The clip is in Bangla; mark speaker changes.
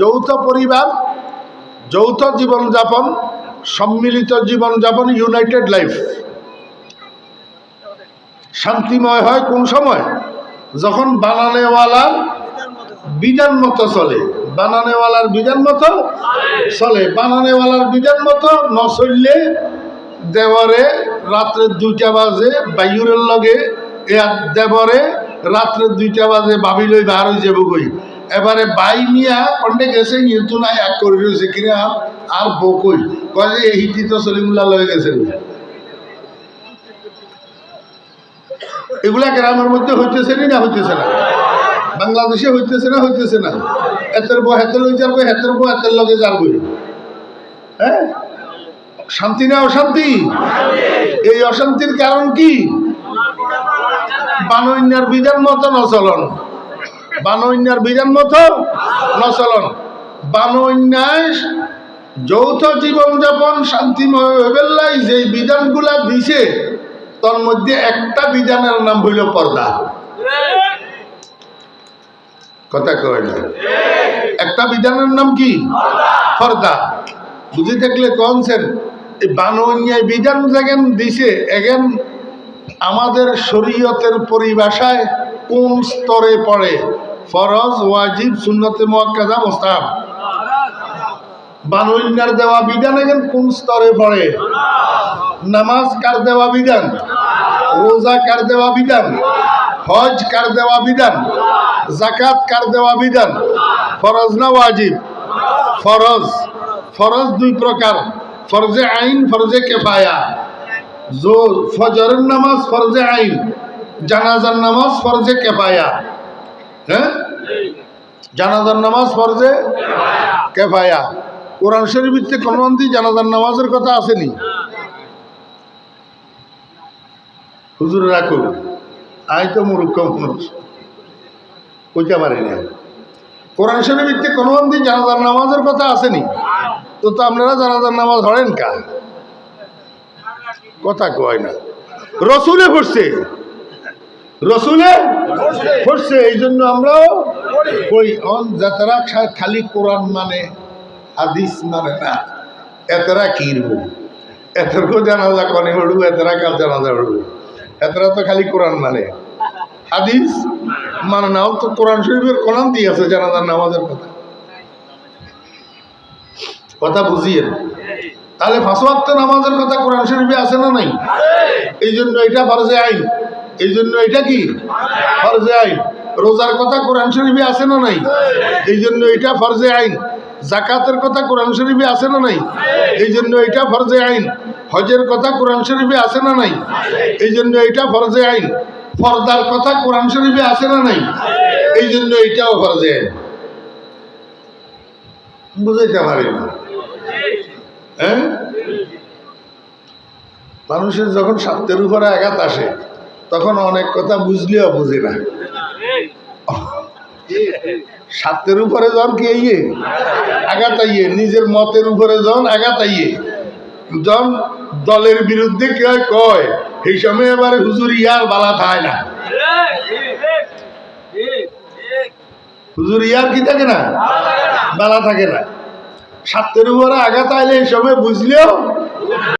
Speaker 1: যৌথ পরিবার, যৌথ জীবনযাপন, সম্মিলিত জীবনযাপন ইউনাইটেড লাইফ শান্তিময় হয় কোন সময়? যখন বানানেওয়ালার বিধান মতো চলে। বানানেওয়ালার বিধান মতো চলে। বানানেওয়ালার বিধান মতো ন চললে দেওয়ারে রাত্রে দুইটা বাজে, বায়ুরের লগে দেবরে রাত্রে দুইটা বাজে ভাবি লই বার হয়ে যাব এবারে বাই মিয়া কন্ডে গেছে ইয়েতু নাই, এক করে রয়েছে কিনা আর বকই। কয় যে হিটি তো সলিমুল্লাহ লয়ে গেছে। এগুলা গ্রামের মধ্যে হইতেছে নি হইতেছে না? বাংলাদেশে হইতেছে না হইতেছে না? এতের বউ হাতের লই যার বই হাতের বউ হাতের লগে যার হ্যাঁ? শান্তি না অশান্তি? এই অশান্তির কারণ কি? বানৈন্যার বিধান মতন নচলন বানৈন্যার বিধান মতো নচলন বানৈন্যায় যৌথ জীবনযাপন শান্তিময় হইবেলাই যেই বিধানগুলা দিছে, তোর মধ্যে একটা বিধানের নাম হইল পর্দা। কথা কয় একটা বিধানের নাম কি? পর্দা। বুঝে থাকলে কনসেন এই বাননিয়ায় বিধান যেগেন দিছে, এগেন আমাদের শরীয়তের পরিভাষায় কোন স্তরে পড়ে? ফরজ, ওয়াজিব, সুন্নতে মোয়াক্কাদা মোস্তাব বানন্যার দেওয়া বিধান এগেন কোন স্তরে পড়ে? নামাজ কার দেওয়া বিধান? রোজা কার দেওয়া বিধান? হজ কার দেওয়া বিধান? জাকাত কার দেওয়া বিধান? ফরজ না ওয়াজিব? ফরজ। ফরজ দুই প্রকার। ফরজে আইন, ফরজে কেফায়া। জো ফজরের নামাজ ফরজে আইন, জানাজার নামাজ ফরজে কেফায়া। হ্যাঁ? জানাজার নামাজ ফরজে? কেফায়া। কোরআন শরীফিতে অন্তি জানাজার নামাজের কথা আসেনি। হুজুর রাখুন আই তো মূর্খ মানুষ। কইতে পারি না কোরআন শরীফিতে অন্তি জানাজার নামাজের কথা আসেনি। তো তো আপনারা জানাজার নামাজ ধরেন কা? কথা কয় না। রসুলে পড়ছে। রসুলে পড়ছে এই জন্য আমরাও কই অন যাতারা খালি কোরআন মানে হাদিস মানে না। এতরা কিরবো এতর্ক জানাজা কনে হড়ু এতরা কাল জানাজা হড়ু? এতরা তো খালি কোরআন মানে। হাদিস মানে নাও তো কোরআন শরীফের কোরআন দিয়ে আছে জানাজার নামাজের কথা। কথা বুঝিয়ে তাহলে ফাঁসওয়াক্ত নামাজের কথা কোরআন শরীফে আছে না নাই? এই জন্য এটা ফরজে আইন। এই জন্য এটা কি? ফরজে আইন। রোজার কথা কোরআন শরীফে আছে না নাই? এই জন্য এটা ফরজে আইন। জাকাতের কথা কোরআন শরীফে আছে না নাই? এই জন্য এটা ফরজে আইন। হজের কথা কোরআন শরীফে আছে না নাই? এই জন্য এটা ফরজে আইন। ফরদার কথা কোরআন শরীফে আছে না নাই? এই জন্য এটাও ফরজে আইন। বুঝাইতে পারি না। হ্যাঁ? মানুষের যখন স্বার্থের উপরে আঘাত আসে তখন অনেক কথা বুঝলেও বুঝে না। স্বার্থের উপরে যখন কে ইয়ে আঘাত নিজের মতের উপরে যখন আঘাত আইয়ে। যখন দলের বিরুদ্ধে কে কয়, এই সময় এবার হুজুর ইয়ার বালা থায় না। হুজুর ইয়ার কি থাকে না? বালা থাকে না। স্বার্থের উপরে আঘাত আইলে এই সময় বুঝলেও